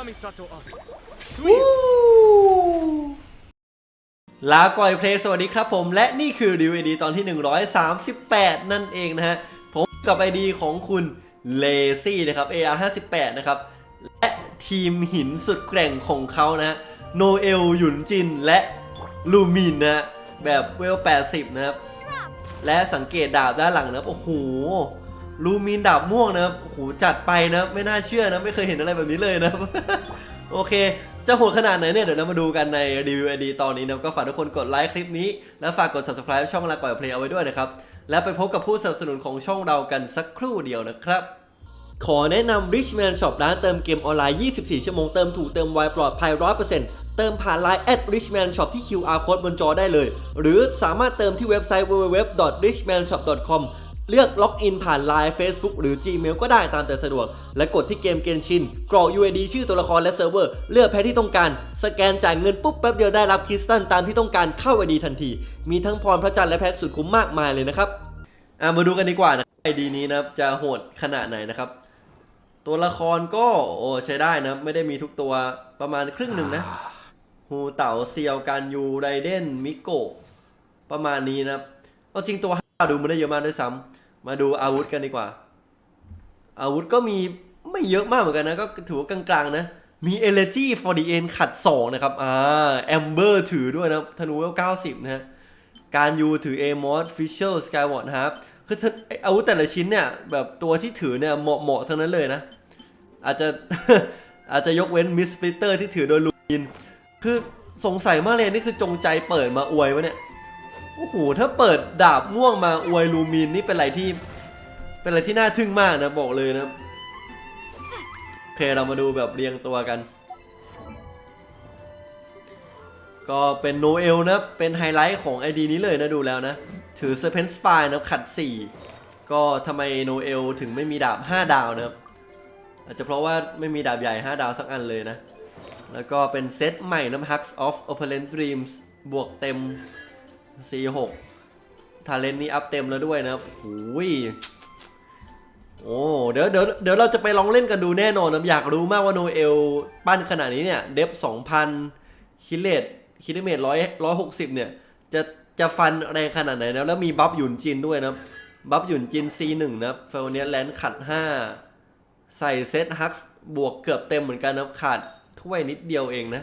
Kamisato up. ลาก่อยเพลย์สวัสดีครับผมและนี่คือดีวดีตอนที่ 138 นั่นเองนะฮะ ผมกับไอดีของคุณเลซี่นะครับ AR 58นะครับ และทีมหินสุดแกร่งของเขานะฮะโนเอลหยุนจินและลูมินนะฮะแบบเวล 80 นะครับ และสังเกตดาบด้านหลังนะครับ โอ้โห ลูมินดาบม่วงนะครับโอ้โหจัดไปนะไม่น่าเชื่อนะไม่เคยเห็นอะไรแบบนี้เลยนะครับ โอเคจะโหดขนาดไหนเนี่ยเดี๋ยวเรามาดูกันในรีวิวไอดีตอนนี้นะก็ฝากทุกคนกดไลค์คลิปนี้ และฝากกด subscribe ช่องลาก่อยเพลย์เอาไว้ด้วยนะครับ แล้วไปพบกับผู้สนับสนุนของช่องเรากันสักครู่เดียวนะครับขอแนะนำ Richman Shop ร้านเติมเกมออนไลน์ 24 ชั่วโมงเติมถูกเติมไวปลอดภัย 100%เติมผ่าน Line at Richman Shop ที่ QR code บนจอได้เลย หรือสามารถเติมที่เว็บไซต์ www.richmanshop.com เลือกล็อกอินผ่าน Line Facebook หรือ Gmail ก็ได้ตามแต่สะดวก และกดที่เกมเกนชิน กรอก UID ชื่อตัวละครและเซิร์ฟเวอร์ เลือกแพ้ที่ต้องการ สแกนจ่ายเงินปุ๊บแป๊บเดียวได้รับคริสตัลตามที่ต้องการเข้า ID ทันที มีทั้งพรพระจันทร์และแพ็กสุดคุ้มมากมายเลยนะครับอะมาดูกันดีกว่านะ ID นี้นะครับจะโหดขนาดไหนนะครับ ตัวละครก็โอ้ใช้ได้นะไม่ได้มีทุกตัวประมาณครึ่งหนึ่งนะฮูเต่าเซียวการยูไรเดนมิโกะประมาณนี้นะครับเอาจริงตัวห้าดูมันได้เยอะมากด้วยซ้ำ มาดูอาวุธกันดีกว่า อาวุธก็มีไม่เยอะมากเหมือนกันนะ ก็ถือว่ากลางๆนะ มี Elegy for the End ขัด 2 นะครับ อ่าแอมเบอร์ถือด้วยนะธนูเวล90 นะฮะ การยูถือ a m o s Fisher Skyward นะครับ คืออาวุธแต่ละชิ้นเนี่ย แบบตัวที่ถือเนี่ย เหมาะเหมาะทั้งนั้นเลยนะ อาจจะอาจจะยกเว้นมิสป l เตอร์ที่ถือโดยลูมิน คือสงสัยมากเลยนี่คือจงใจเปิดมาอวยวะเนี่ย โอ้โหถ้าเปิดดาบม่วงมาอวยลูมินนี่เป็นอะไรที่ เป็นอะไรที่น่าทึ่งมากนะบอกเลยนะโอเคเรามาดูแบบเรียงตัวกัน ก็เป็นโนเอลนะเป็นไฮไลท์ของ ID นี้เลยนะดูแล้วนะ ถือเซอร์เพนสปายนะขัด 4 ก็ทำไมโนเอลถึงไม่มีดาบ 5 ดาวนะครับอาจจะเพราะว่าไม่มีดาบใหญ่ 5 ดาวสักอันเลยนะ แล้วก็เป็นเซตใหม่นะ Hugs of Opulent Dreams บวกเต็ม C6 ทาเลนนี้อัพเต็มแล้วด้วยนะครับโอ้ยโอ้เดี๋ยวเดี๋ยวเดี๋ยวเราจะไปลองเล่นกันดูแน่นอนนะอยากรู้มากว่าโนเอลปั้นขนาดนี้เนี่ย เดฟ2,000คิเลตคิลเมตรร้อยร้อยหกสิบเนี่ย จะจะฟันแรงขนาดไหนนะแล้วมีบัฟหยุนจินด้วยนะบัฟหยุนจิน C1 นะครับเฟลเนียแลนขัด 5 ใส่เซตฮักส์บวกเกือบเต็มเหมือนกันนะขาดถ้วยนิดเดียวเองนะ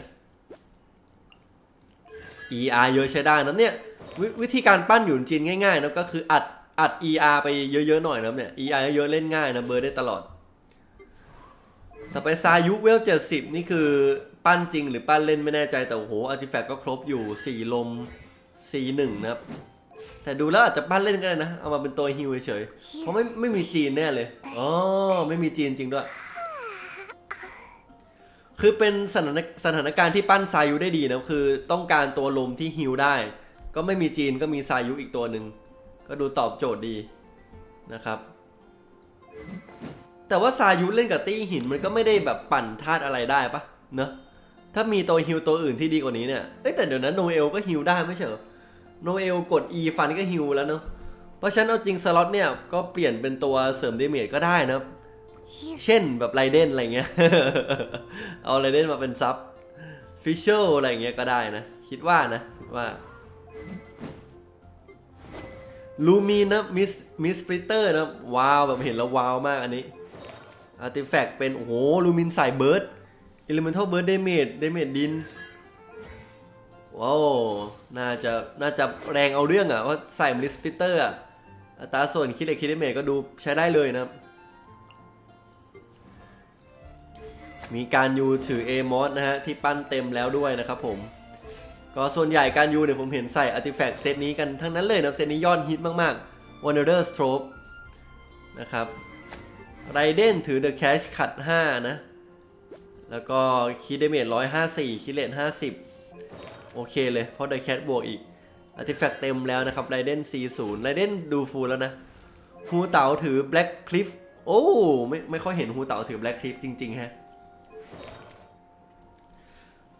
ER เยอะใช้ได้นะเนี่ย ววิธีการปั้นหยุนจินง่ายๆนะก็คืออัดอัด ER ไปเยอะๆหน่อยนะเนี่ย ER เยอะๆเล่นง่ายนะเบอร์ได้ตลอด ต่อไปซายุเวล70นี่คือปั้นจริงหรือปั้นเล่นไม่แน่ใจแต่โอ้โหอาร์ติแฟกต์ก็ครบอยู่4ลม C1 นะครับ แต่ดูแล้วอาจจะปั้นเล่นก็ได้นะ เอามาเป็นตัวฮิวเฉยๆเพราะไม่ไม่มีจีนแน่เลยอ๋อไม่มีจีนจริงด้วย คือเป็นสถานสถานการณ์ที่ปั้นซายุได้ดีนะคือต้องการตัวลมที่ฮิวได้ ก็ไม่มีจีนก็มีซายุอีกตัวหนึ่ง ก็ดูตอบโจทย์ดีนะครับ แต่ว่าซายุเล่นกับตี้หินมันก็ไม่ได้แบบปั่นธาตุอะไรได้ปะเนอะถ้ามีตัวฮิวตัวอื่นที่ดีกว่านี้เนี่ย เอ้แต่เดี๋ยวนั้นโนเอลก็ฮิวได้ไม่ใช่เหรอ โนเอลกด E ฟันก็ฮิวแล้วเนอะเพราะฉะนั้นเอาจริงสล็อตเนี่ยก็เปลี่ยนเป็นตัวเสริมเดเมจก็ได้นะครับเช่นแบบไรเดนอะไรเงี้ย เอาไรเดนมาเป็นซับ ฟิชเชลอะไรเงี้ยก็ได้นะ คิดว่านะคิดว่า ลูมีนะมิสมิสปริเตอร์นะว้าวแบบเห็นแล้วว้าวมากอันนี้อาร์ติแฟกต์เป็น โอ้โหลูมินใส่เบิร์ดอิเลเมนทัลเบิร์ดเดเมจเดเมจดินว้าวน่าจะน่าจะแรงเอาเรื่องอะว่าใส่มิสปริเตอร์อะอัตราส่วนคิดเลคิดเดเมจก็ดูใช้ได้เลยนะมีการยูถือ a m o s นะฮะที่ปั้นเต็มแล้วด้วยนะครับผม ก็ส่วนใหญ่การยูเนี่ยผมเห็นใส่ Artifact เซตนี้กันทั้งนั้นเลยนะเซตนี้ยอดฮิตมากๆ Wanderer Strobe นะครับไรเดนถือ The Cash ขัด 5 นะ แล้วก็คีดเดเมจ154 คิดเลต50 โอเคเลย เพราะ The Cash บวกอีก Artifact เต็มแล้วนะครับไรเดน40ไรเดนดูฟูลแล้วนะฮูเต๋าถือ Black Cliff โอ้ไม่ไม่ค่อยเห็นฮูเต๋าถือ Black Cliff จริง ๆ ฮะ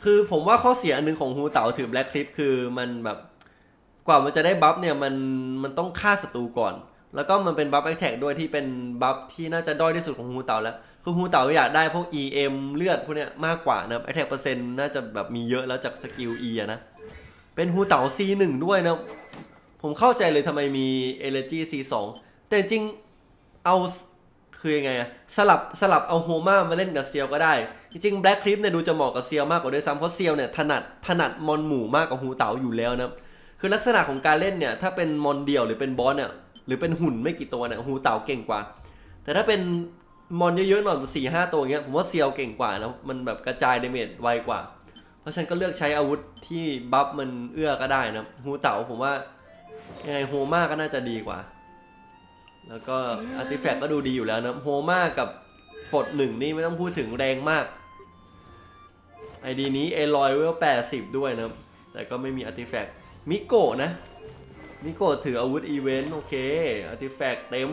คือผมว่าข้อเสียอันหนึงของฮูเต๋าถือแบล็คคลิปคือมันแบบกว่ามันจะได้บัฟเนี่ยมันมันต้องฆ่าศัตรูก่อน แล้วก็มันเป็นบัฟแอคแท็กด้วยที่เป็นบัฟที่น่าจะด้อยที่สุดของฮูเต่าแล้ว คือฮูเต่าอยากได้พวก EM เลือดพวกเนี้ยมากกว่านะแอคแท็กเปอร์เซ็นต์น่าจะแบบมีเยอะแล้วจากสกิล E อะนะ เป็นฮูเต่า C1 ด้วยนะ ผมเข้าใจเลยทำไมมี Elegy C2 แต่จริงเอา คือยังไงอะสลับสลับเอาโฮมามาเล่นกับเซียวก็ได้ จริงๆ Black Clip เนี่ยดูจะเหมาะกับเซียวมากกว่าด้วยซ้ำเพราะเซียวเนี่ยถนัดถนัดมอนหมู่มากกว่าฮูเต่าอยู่แล้วนะคือลักษณะของการเล่นเนี่ยถ้าเป็นมอนเดียวหรือเป็นบอสเนี่ยหรือเป็นหุ่นไม่กี่ตัวเนี่ยฮูเต่าเก่งกว่า แต่ถ้าเป็นมอนเยอะๆหน่อยสี่ห้าตัวอย่างเงี้ยผมว่าเซียวเก่งกว่านะมันแบบกระจายเดเมจไวกว่า เพราะฉันก็เลือกใช้อาวุธที่บัฟมันเอื้อก็ได้นะฮูเต่าผมว่ายังไงโฮมาก็น่าจะดีกว่า แล้วก็อาร์ติแฟกต์ก็ดูดีอยู่แล้วนะโฮมากับปลดหนึ่งนี่ไม่ต้องพูดถึงแรงมากไอดีนี้เอลอยเวลแปดสิบด้วยนะแต่ก็ไม่มีอาร์ติแฟกต์มิโกะนะ มิโกะถืออาวุธอีเวนต์โอเคอาร์ติแฟกต์เต็ม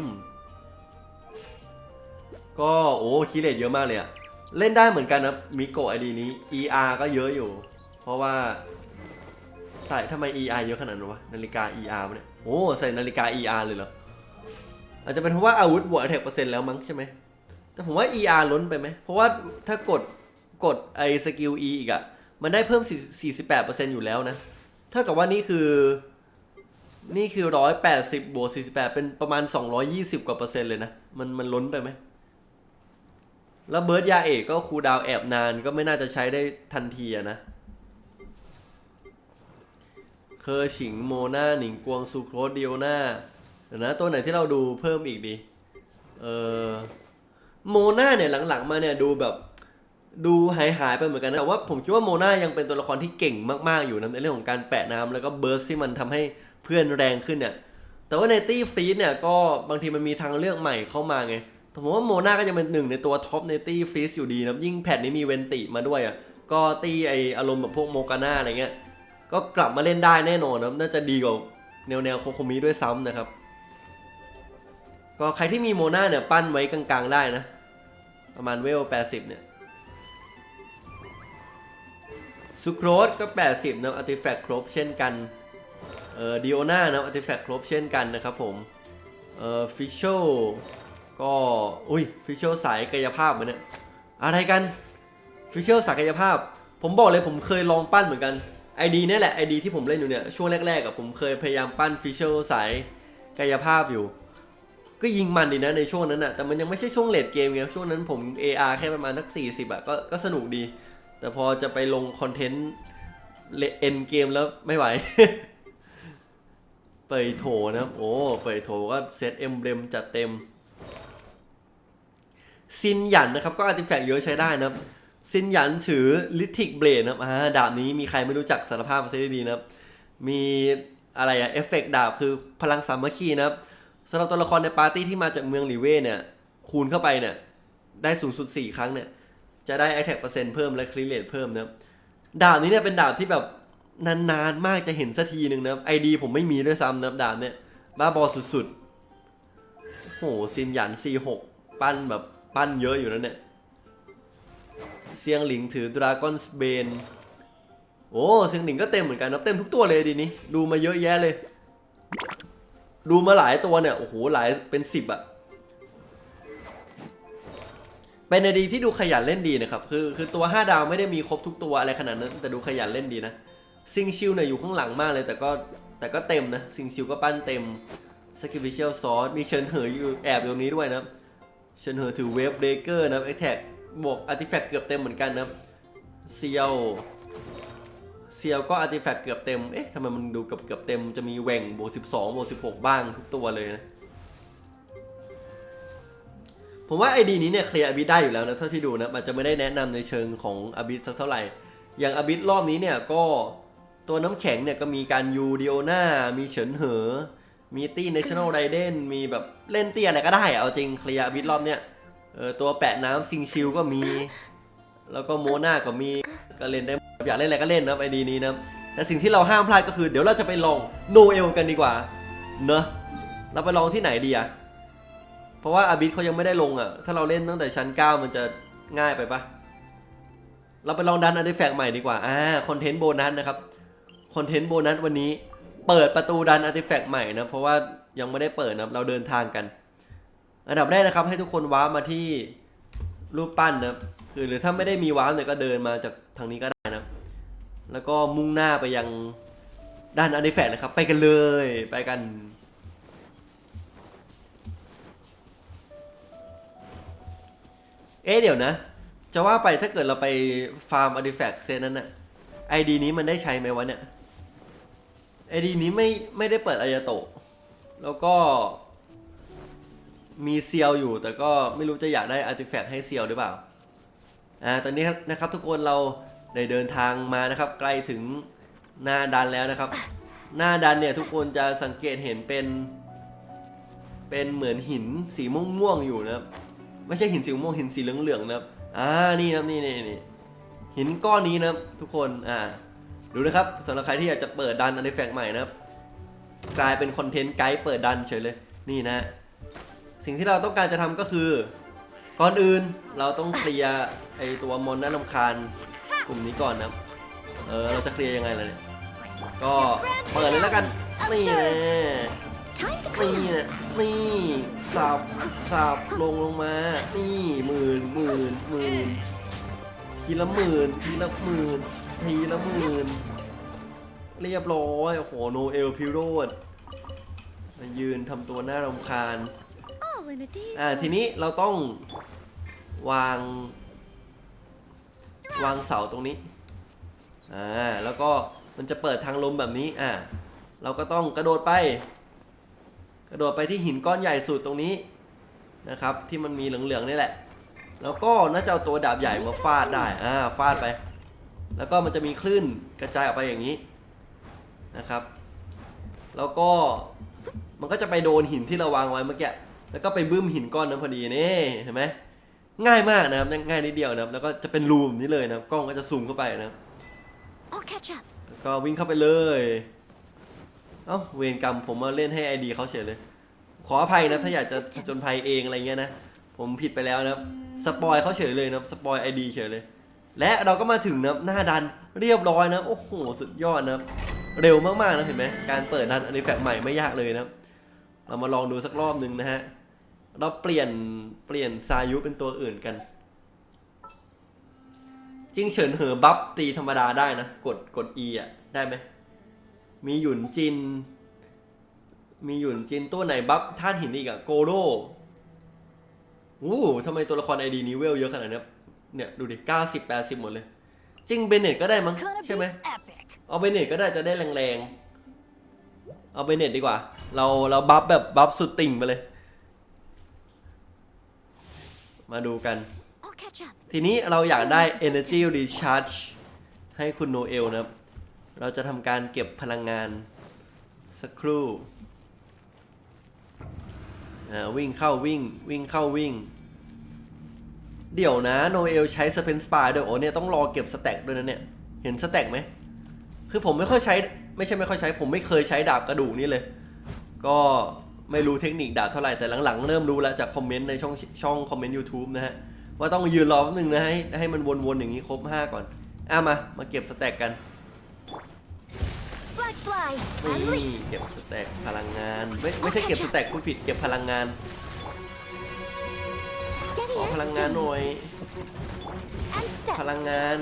ก็โอ้คีเลตเยอะมากเลยอะเล่นได้เหมือนกันนะมิโกะไอดีนี้ ER ก็เยอะอยู่ เพราะว่า ใส่ทำไม ER เยอะขนาดนั้นวะนาฬิกา ER เนี่ยโอ้ใส่นาฬิกา ER เลยเหรอ อาจจะเป็นเพราะว่าอาวุธบวกแท็กเปอร์เซ็นต์แล้วมั้งใช่ไหมแต่ผมว่า ER ล้นไปไหม เพราะว่าถ้ากดกดไอสกิล E อีกอะมันได้เพิ่ม 48%อยู่แล้วนะ เท่ากับว่านี่คือ นี่คือ 180 บวก 48 เป็นประมาณ 220 กว่าเปอร์เซ็นต์เลยนะ มันมันล้นไปไหม แล้วเบิร์ดยาเอกก็คูดาวแอบนานก็ไม่น่าจะใช้ได้ทันทีนะ เคอร์ฉิงโมนาหนิงกวงซูโครสเดียวนา ดี๋ยวนะตัวไหนที่เราดูเพิ่มอีกดี เออโมนาเนี่ยหลังๆ มาเนี่ยดูแบบดูหายหายไปเหมือนกันนะแต่ว่าผมคิดว่าโมนายังเป็นตัวละครที่เก่งมากๆอยู่นะในเรื่องของการแปะน้ำแล้วก็เบิร์สที่มันทำให้เพื่อนแรงขึ้นเนี่ย แต่ว่าในตี้ฟรีดเนี่ยก็บางทีมันมีทางเลือกใหม่เข้ามาไงแต่ผมว่าโมนาก็ยังเป็นหนึ่งในตัวท็อปในตี้ฟรีดอยู่ดีนะยิ่งแพทนี้มีเวนติมาด้วยอะก็ตีไออารมณ์แบบพวกโมกาน่าอะไรเงี้ย ก็กลับมาเล่นได้แน่นอนนะน่าจะดีกว่าแนวแนวโคโคมิด้วยซ้ำนะครับ ก็ใครที่มีโมนาเนี่ยปั้นไว้กลางๆได้นะ ประมาณเวล 80 เนี่ยซูโครสก็ 80นะอาร์ติแฟกต์ครบเช่นกัน เอ่อดิโอนานะอาร์ติแฟกต์ครบเช่นกันนะครับผม เอ่อฟิชโชลก็ อุ้ยฟิชโชลสายกายภาพเหมือนเนี่ย อะไรกันฟิชโชลสายกายภาพ ผมบอกเลยผมเคยลองปั้นเหมือนกันไอดีนี่ยแหละไอดีที่ผมเล่นอยู่เนี่ย ช่วงแรกๆกับผมเคยพยายามปั้นฟิชโชลสายกายภาพอยู่ ก็ยิงมันดีนะในช่วงนั้นอะแต่มันยังไม่ใช่ช่วงเลดเกมไงช่วงนั้นผม AR แค่ประมาณสัก40อะก็ก็สนุกดี แต่พอจะไปลงคอนเทนต์เอ็นเกมแล้วไม่ไหว เปยโถนะครับ โอ้เปยโถก็เซตเอ็มเบลมจัดเต็ม ซินหยันนะครับ ก็อาร์ติแฟกต์เยอะใช้ได้นะครับซินหยันถือลิทิกเบลดนะครับอ่าดาบนี้มีใครไม่รู้จักสารภาพมาซะดีนะครับ มีอะไรอะเอฟเฟกต์ดาบคือพลังสามัคคีนะครับ สำหรับตัวละครในปาร์ตี้ที่มาจากเมืองลีเว่เนี่ย คูณเข้าไปเนี่ย ได้สูงสุด 4 ครั้งเนี่ย จะได้แอ t แทกเปอร์เซ็นต์เพิ่มและคลิเลตเพิ่มนะดาบนี้เนี่ยเป็นดาบที่แบบนานๆมากจะเห็นสักทีหนึ่งนะไอดีผมไม่มีด้วยซ้ำนะดาบเนี่ย บ้าบอสุดๆโอ้โหซินหยัน C6 ปั้นแบบปั้นเยอะอยู่นั่นเนี่ยเซียงหลิงถือดราก้อนสเบนโอ้เซียงหลิงก็เต็มเหมือนกันนะเต็มทุกตัวเลยดีนี้ดูมาเยอะแยะเลย ดูมาหลายตัวเนี่ย โอ้โห หลายเป็นสิบอะเป็นอดีที่ดูขยันเล่นดีนะครับ คือคือตัว 5 ดาวไม่ได้มีครบทุกตัวอะไรขนาดนั้น แต่ดูขยันเล่นดีนะ ซิงชิลเนี่ยอยู่ข้างหลังมากเลย แต่ก็แต่ก็เต็มนะ ซิงชิลก็ปั้นเต็มสกิฟิเชียลซอสมีเชิญเหออยู่แอบอยู่ตรงนี้ด้วยนะเชิญเหอถือเวฟเบรกเกอร์นะครับแอแท็กบวกอาร์ติแฟกต์เกือบเต็มเหมือนกันนะเซียว เซียวก็อาร์ติแฟกต์เกือบเต็ม เอ๊ะทำไมมันดูเกือบเกือบเต็ม จะมีแหว่งบวก12บวก16 บ้างทุกตัวเลยนะ ผมว่าไอดีนี้เนี่ยเคลียร์อบิสได้อยู่แล้วนะ เท่าที่ดูนะอาจจะไม่ได้แนะนำในเชิงของอบิสสักเท่าไหร่ อย่างอบิสรอบนี้เนี่ยก็ตัวน้ำแข็งเนี่ยก็มีการยูดิโอนามีเฉินเหอ มีตี้เนชั่นแนลไรเดนมีแบบเล่นเตี้ยอะไรก็ได้เอาจริงเคลียร์อบิสรอบเนี้ยเออตัวแปะน้ำซิงชิลก็มี แล้วก็โมนาก็มีก็เล่นได้ อยากเล่นอะไรก็เล่นนะไอดีนี้นะแต่สิ่งที่เราห้ามพลาดก็คือเดี๋ยวเราจะไปลองโนเอลกันดีกว่า เนอะเราไปลองที่ไหนดีอะเพราะว่าอาบิสเขายังไม่ได้ลงอะถ้าเราเล่นตั้งแต่ชั้น 9 มันจะง่ายไปปะเราไปลองดันอาร์ติแฟกต์ใหม่ดีกว่า อ่า คอนเทนต์โบนัสนะครับ คอนเทนต์โบนัสวันนี้ เปิดประตูดันอาร์ติแฟกต์ใหม่นะ เพราะว่ายังไม่ได้เปิดนะ เราเดินทางกัน อันดับแรกนะครับ ให้ทุกคนว้ามาที่รูปปั้นนะคือหรือถ้าไม่ได้มีว้าเนี่ยก็เดินมาจากทางนี้ก็ได้ แล้วก็มุ่งหน้าไปยังด้านอาร์ติแฟกต์นะครับ ไปกันเลย ไปกัน เอ๊ะเดี๋ยวนะ จะว่าไปถ้าเกิดเราไปฟาร์มอาร์ติแฟกต์เซตนั้นน่ะไอดีนี้มันได้ใช้ไหมวะเนี่ยไอดีนี้ไม่ไม่ได้เปิดอายาโตะ แล้วก็มีเซียวอยู่แต่ก็ไม่รู้จะอยากได้อาร์ติแฟกต์ให้เซียวหรือเปล่า อ่า ตอนนี้นะครับทุกคนเรา ได้เดินทางมานะครับ ใกล้ถึงหน้าดันแล้วนะครับ หน้าดันเนี่ยทุกคนจะสังเกตเห็นเป็น เป็นเหมือนหินสีม่วงๆอยู่นะครับ ไม่ใช่หินสีม่วงหินสีเหลืองๆนะครับอ่านี่นะนี่นี่นี่หินก้อนนี้นะครับทุกคนอ่าดูนะครับสำหรับใครที่อยากจะเปิดดันอะไรแฟกใหม่นะครับ กลายเป็นคอนเทนต์ไกด์เปิดดันเฉยเลยนี่นะ สิ่งที่เราต้องการจะทำก็คือ ก่อนอื่นเราต้องเคลียร์ไอตัวมอนน่ารำคาญ กลุ่มนี้ก่อนนะครับเออ เราจะเคลียร์ยังไงล่ะเนี่ย ก็เปิดเลยแล้วกัน นี่แน่ Time to นี่ clean. นะนี่สับสับลงลงมา นี่หมื่นหมื่นหมื่นทีละหมื่นทีละหมื่นทีละหมื่นเรียบร้อย โอ้โห โนเอลพิโรดมายืนทำตัวน่ารำคาญ All in a day's อ่า ทีนี้เราต้องวาง วางเสาตรงนี้อ่าแล้วก็มันจะเปิดทางลมแบบนี้อ่าเราก็ต้องกระโดดไป กระโดดไปที่หินก้อนใหญ่สุดตรงนี้นะครับ ที่มันมีเหลืองๆนี่แหละ แล้วก็น่าจะเอาตัวดาบใหญ่มาฟาดได้อ่าฟาดไป แล้วก็มันจะมีคลื่นกระจายออกไปอย่างนี้นะครับ แล้วก็มันก็จะไปโดนหินที่เราวางไว้เมื่อกี้แล้วก็ไปบึ้มหินก้อนนั้นพอดีนี่เห็นไหม ง่ายมากนะครับง่ายนิดเดียวนะครับแล้วก็จะเป็นรูแบบนี้เลยนะครับกล้องก็จะซูมเข้าไปนะครับ I'll catch up. แล้วก็วิ่งเข้าไปเลยเอ้าเวรกรรมผมมาเล่นให้ไอดีเขาเฉยเลย ขออภัยนะถ้าอยากจะผจนภัยเองอะไรเงี้ยนะผมผิดไปแล้วนะครับสปอยเขาเฉยเลยนะครับสปอยไอดีเฉยเลย และเราก็มาถึงนะครับหน้าดันเรียบร้อยนะครับโอ้โหสุดยอดนะครับเร็วมากๆนะเห็นไหมการเปิดดันอันนี้แฟกใหม่ไม่ยากเลยนะครับเรามาลองดูสักรอบหนึ่งนะฮะ เราเปลี่ยนเปลี่ยนซายุเป็นตัวอื่นกัน จริงเฉินเหอบัฟตีธรรมดาได้นะ กดกด E อะ ได้ไหม มีหยุนจิน มีหยุนจินตัวไหนบัฟธาตุหินอีกอะโกโร่อู้ทำไมตัวละครไอดีนี้เวลเยอะขนาดนี้เนี่ย ดูดิ90 80หมดเลย จริงเบเน็ตก็ได้มั้งใช่ไหมเอาเบเน็ตก็ได้จะได้แรงๆ เอาเบเน็ตดีกว่า เราเราบัฟแบบบัฟสุดติ่งไปเลย มาดูกัน I'll catch up. ทีนี้เราอยากได้ energy recharge ให้คุณโนเอลนะครับ เราจะทำการเก็บพลังงาน สักครู่อ่าวิ่งเข้าวิ่งวิ่งเข้าวิ่ง เดี๋ยวนะโนเอลใช้สเปนสปาด้วยโอ้เนี่ยต้องรอเก็บสแต็กด้วยนะเนี่ย เห็นสแต็กไหม คือผมไม่ค่อยใช้ ไม่ใช่ไม่ค่อยใช้ ผมไม่เคยใช้ดาบกระดูกนี่เลย ก็ ไม่รู้เทคนิคดาบเท่าไหร่แต่หลังๆ เริ่มรู้แล้วจากคอมเมนต์ในช่องช่องคอมเมนต์ YouTube นะฮะ ว่าต้องยืนรอแป๊บนึงนะให้ให้มันวนๆอย่างนี้ครบ 5 ก่อน อะมา มาเก็บสแต็กกัน Black fly. นี่ Unleash. เก็บสแต็กพลังงาน ไม่ไม่ใช่เก็บสแต็กคุณผิดเก็บพลังงาน Steady ขอ and พลังงาน steady. หน่อย And พ step. ลังงาน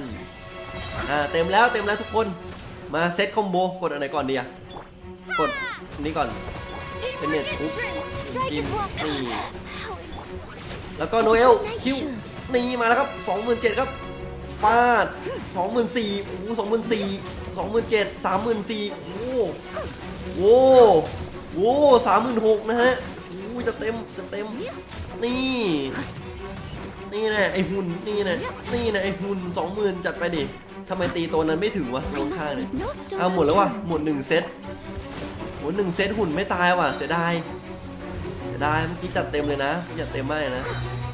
อ่าเต็มแล้วเต็มแล้วทุกคน มาเซตคอมโบกดอันไหนก่อนดีอะกดอันนี้ก่อน Team Cái nền Rocket cúp. Dream. Strike Team is one. Tì. How แล้วก็โนเอลคิวนี่มาแล้วครับ27,000ครับฟาด24,000โอ้โห24,000 27,000 34,000โอ้โหโว้โว้36,000นะฮะโอ้ยจะเต็มจะเต็ม นี่ นี่แน่ไอหุ่น นี่แน่นี่แน่ไอหุ่น20,000จัดไปดิทำไมตีตัวนั้นไม่ถึงวะตรง I ข้าง must เนี่ย leave no stone เอาหมดแล้วว่ะ unturned. หมดหนึ่งเซต หหนึ่งเซตหุ่นไม่ตายว่ะเสียดายเสียดายเมื่อกี้จัดเต็มเลยนะจัดเต็มมากเลยนะ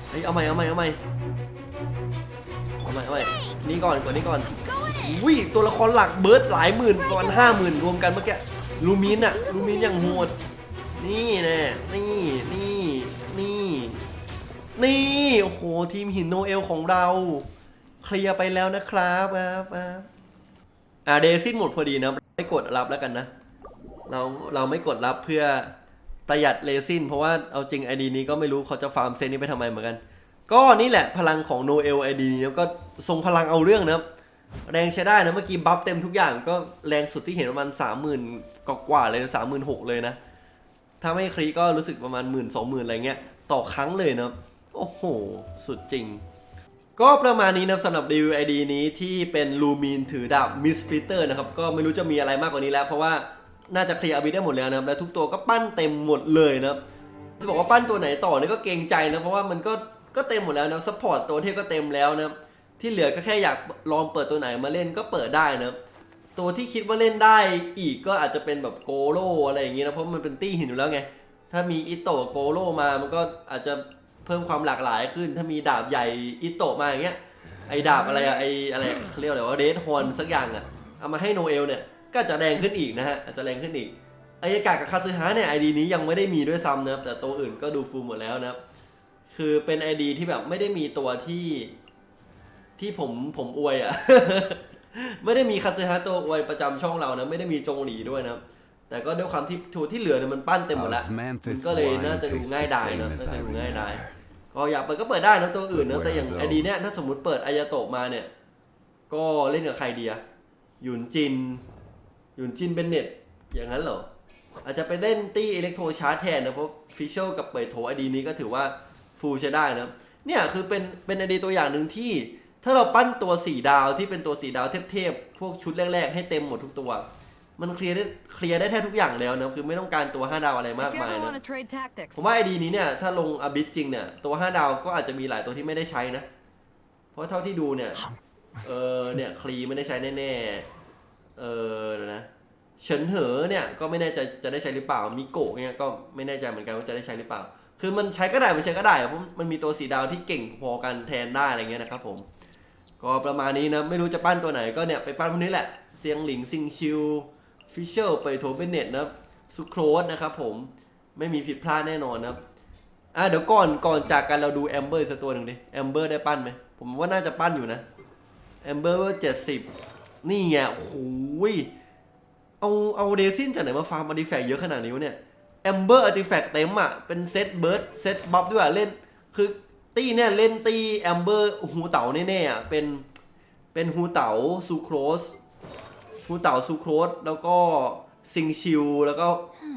เฮ้ยเอาใหม่เอาใหม่เอาใหม่เอาใหม่เอาใหม่นี่ก่อนก่อนนี่ก่อน Going in. อุ้ยตัวละครหลักเบิร์ดหลายหมื่นประมาณห้าหมื่นรวมกันเมื่อกี้ลูมินอะลูมินอย่างโหดนี่แน่นี่นี่นี่นี่โอ้โหทีมหินโนเอลของเรา เคลียร์ไปแล้วนะครับครับอ่าเดซินหมดพอดีนะไม่กดรับแล้วกันนะ เราเราไม่กดรับเพื่อประหยัดเลซินเพราะว่าเอาจริงไอดีนี้ก็ไม่รู้เขาจะฟาร์มเซนนี้ไปทำไมเหมือนกัน ก็นี่แหละพลังของโนเอลไอดีนี้ก็ทรงพลังเอาเรื่องนะครับ แรงใช้ได้นะเมื่อกี้บัฟเต็มทุกอย่างก็แรงสุดที่เห็นประมาณสามหมื่นกว่าเลยสามหมื่นหกเลยนะ ถ้าไม่คลีก็รู้สึกประมาณหมื่นสองหมื่นอะไรเงี้ยต่อครั้งเลยนะโอ้โห สุดจริง ก็ประมาณนี้นะสำหรับรีวิว ID นี้ที่เป็นลูมีนถือดาบมิสปีเตอร์นะครับ ก็ไม่รู้จะมีอะไรมากกว่านี้แล้วเพราะว่า น่าจะเคลียร์อาบิได้หมดแล้วนะครับและทุกตัวก็ปั้นเต็มหมดเลยนะครับจะบอกว่าปั้นตัวไหนต่อเนี่ยก็เกรงใจนะเพราะว่ามันก็ก็เต็มหมดแล้วนะซัพพอร์ตตัวเทพก็เต็มแล้วนะที่เหลือก็แค่อยากลองเปิดตัวไหนมาเล่นก็เปิดได้นะตัวที่คิดว่าเล่นได้อีกก็อาจจะเป็นแบบโกโลอะไรอย่างงี้นะเพราะมันเป็นตี้หินอยู่แล้วไงถ้ามีอิโตะโกโลมามันก็อาจจะเพิ่มความหลากหลายขึ้น ถ้ามีดาบใหญ่อิโตะมาอย่างเงี้ยไอ้ดาบอะไรอะไอ้อะไรเขาเรียกอะไรว่าเรดฮอนสักอย่างอะเอามาให้โนเอลเนี่ย ก็อาจจะแรงขึ้นอีกนะฮะอาจจะแรงขึ้นอีกอายากากับคาซึฮะเนี่ยไอดีนี้ยังไม่ได้มีด้วยซ้ำนะครับแต่ตัวอื่นก็ดูฟูลหมดแล้วนะครับคือเป็นไอดีที่แบบไม่ได้มีตัวที่ที่ผมผมอวยอะไม่ได้มีคาซึฮะตัวอวยประจำช่องเรานะ ไม่ได้มีจงหลีด้วยนะครับแต่ก็ด้วยความที่ทูที่เหลือเนี่ยมันปั้นเต็มหมดแล้ว Osmanthus มันก็เลยน่าจะดูง่ายดายนะน่าจะดูง่ายดายก็อยากเปิดก็เปิดได้นะตัวอื่นนะแต่อย่างไอดีเนี่ยถ้าสมมติเปิดอายาโตะมาเนี่ย ก็เล่นกับใครดีอะหยุนจินห ยุนจินเป็นเน็ตอย่างนั้นเหรอ อาจจะไปเล่นตี้อิเล็กโทรชาร์จแทนนะเพราะฟิชเชลกับเปิดโถไอดีนี้ก็ถือว่าฟูลใช้ได้นะเนี่ยคือเป็นเป็นไอดีตัวอย่างหนึ่งที่ ถ้าเราปั้นตัวสีดาวที่เป็นตัวสีดาวเทพๆพวกชุดแรก ๆ ให้เต็มหมดทุกตัว มันเคลียร์ได้เคลียร์ได้แทบทุกอย่างแล้วนะคือไม่ต้องการตัว 5 ดาวอะไรมาก If you มาย ever นะ want to trade tactics, ผมว่าไอดีนี้เนี่ยถ้าลงอบิสจริงเนี่ยตัว 5 ดาวก็อาจจะมีหลายตัวที่ไม่ได้ใช้นะ เพราะเท่าที่ดูเนี่ยเออเนี่ยคลีไม่ได้ใช้แน่ๆ เออเดี๋ยวนะเฉินเหอเนี่ยก็ไม่แน่ใจจะได้ใช้หรือเปล่ามิโกะเนี่ยก็ไม่แน่ใจเหมือนกันว่าจะได้ใช้หรือเปล่า คือมันใช้ก็ได้ไม่ใช้ก็ได้เพราะมันมีตัวสีดาวที่เก่งพอกันแทนได้อะไรเงี้ยนะครับผมก็ประมาณนี้นะไม่รู้จะปั้นตัวไหนก็เนี่ยไปปั้นพวกนี้แหละเซียงหลิงซิงชิวฟิชเชลไปโทเบเน็ตนะสุโครสนะครับผมไม่มีผิดพลาดแน่นอนนะอะเดี๋ยวก่อนก่อนจากกันเราดูแอมเบอร์สักตัวหนึ่งดิแอมเบอร์ได้ปั้นไหมผมว่าน่าจะปั้นอยู่นะแอมเบอร์เจ็ดสิบนี่ไงโอ้โห ยเอาเอาเดซินจากไหนมาฟาร์มอาร์ติแฟกต์เยอะขนาดนี้วะเนี่ยแอมเบอร์อาร์ติแฟกต์เต็มอะ เป็นเซตเบิร์ดเซตบัฟด้วยอะเล่น คือตี้เนี่ยเล่นตี้แอมเบอร์ฮูเต๋าแน่ๆอะ เป็น เป็นฮูเต๋าซูโครสฮูเต๋าซูโครสแล้วก็ซิงชิวแล้วก็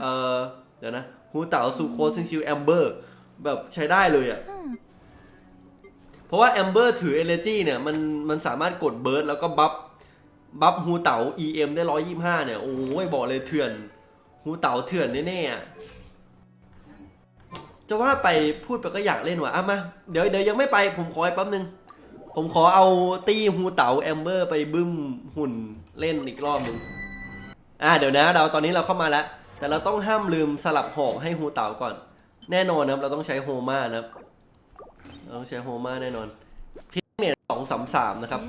เออเดี๋ยวนะฮูเต๋าซูโครสซิงชิวแอมเบอร์แบบใช้ได้เลยอะ เพราะว่าแอมเบอร์ถือเอเลจีเนี่ยมันมันสามารถกดเบิร์ดแล้วก็บัฟ บัฟฮูเต๋า EM ได้125เนี่ย โอ้ยบอกเลยเถื่อนฮูเต๋าเถื่อนแน่ๆจะว่าไปพูดไปก็อยากเล่นว่ะอะมา เดี๋ยวเดี๋ยวยังไม่ไปผมขออีกแป๊บนึง ผมขอเอาตี้ฮูเต๋าแอมเบอร์ไปบึ้มหุ่นเล่นอีกรอบนึงอะเดี๋ยวนะ เราตอนนี้เราเข้ามาแล้ว แต่เราต้องห้ามลืมสลับหอกให้ฮูเต๋าก่อน แน่นอนนะครับ เราต้องใช้โฮมานะครับเราต้องใช้โฮมาแน่นอนพิกเมทสองสามสามนะครับ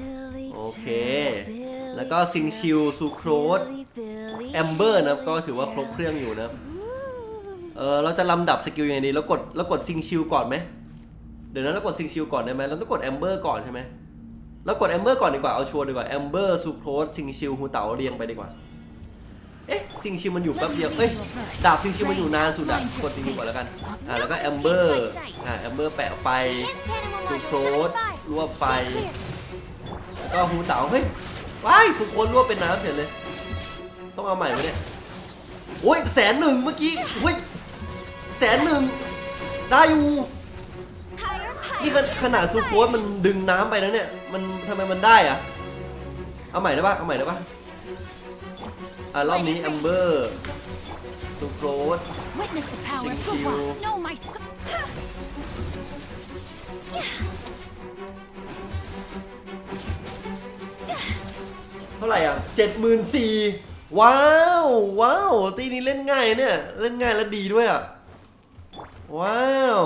โอเค แล้วก็ซิงชิลซูโครสแอมเบอร์นะครับก็ถือว่าครบเครื่องอยู่นะครับเออเราจะลำดับสกิลยังไงดีเรากดเรากดซิงชิลก่อนไหมเดี๋ยวนั้นเรากดซิงชิลก่อนได้ไหมเราต้องกดแอมเบอร์ก่อนใช่ไหมเรากดแอมเบอร์ก่อนดีกว่าเอาชัวร์ดีกว่าแอมเบอร์ซูโครสซิงชิลฮูเต๋าเรียงไปดีกว่าเอ๊ะซิงชิลมันอยู่แป๊บเดียวเอ้ยดาบซิงชิลมันอยู่นานสุดอะกดซิงชิลก่อนแล้วกันอ่าแล้วก็แอมเบอร์อ่าแอมเบอร์แปะไฟสุโครสรวบไฟแล้วก็ฮูเต๋าเฮ้ย ว้ายสุโครสรวบเป็นน้ำเฉยเลย ต้องเอาใหม่ไหมเนี่ยโอ้ยแสนหนึ่งเมื่อกี้เฮ้ยแสนหนึ่งได้อยู่นี่ขนขนาดซูโครสมันดึงน้ำไปนะเนี่ย มันทำไมมันได้อะเอาใหม่ได้ปะเอาใหม่ได้ปะอ่ารอบนี้แอมเบอร์ซูโครส Witness the power of ท่าไหร่อะเจ็ดหมื่นสี่ว้าว ว้าว ตีนี้เล่นง่ายเนี่ย เล่นง่ายและดีด้วยอะ ว้าว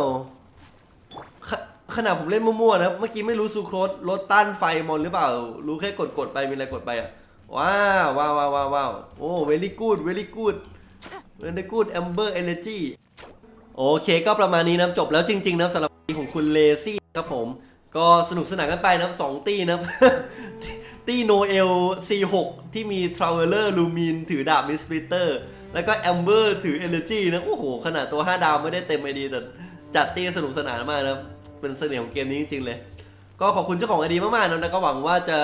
ขขนาดผมเล่นมั่วๆนะ เมื่อกี้ไม่รู้ซูโครสลดต้านไฟมอนหรือเปล่า รู้แค่กดกดๆไปมีอะไรกดไปอะ ว้าวว้าวว้าวว้าวาวโอ้เวลี่กูดเวลี่กูดเวลี่กูดแอมเบอร์เอเนจีโอเคก็ประมาณนี้นะจบแล้วจริงๆนะสำหรับตีของคุณเลซี่ครับผม ก็สนุกสนานกันไปนะสองตีนะ ตีโนเอล C6 ที่มีทราเวลเลอร์ลูมินถือดาบมิสปริเตอร์แล้วก็แอมเบอร์ถือ Energy นะ โอ้โห ขนาดตัว 5 ดาวไม่ได้เต็มไอดีแต่จัดตีสนุกสนานมากนะ เป็นเสน่ห์ของเกมนี้จริงๆเลย ก็ขอบคุณเจ้าของไอดีมากๆนะแล้วก็หวังว่าจะ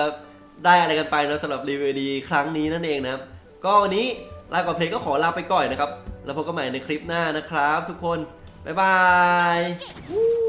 ได้อะไรกันไปนะสำหรับรีวิวดีครั้งนี้นั่นเองนะครับ ก็วันนี้ลากับเพลงก็ขอลาไปก่อนนะครับ แล้วพบกันใหม่ในคลิปหน้านะครับ ทุกคน บ๊ายบาย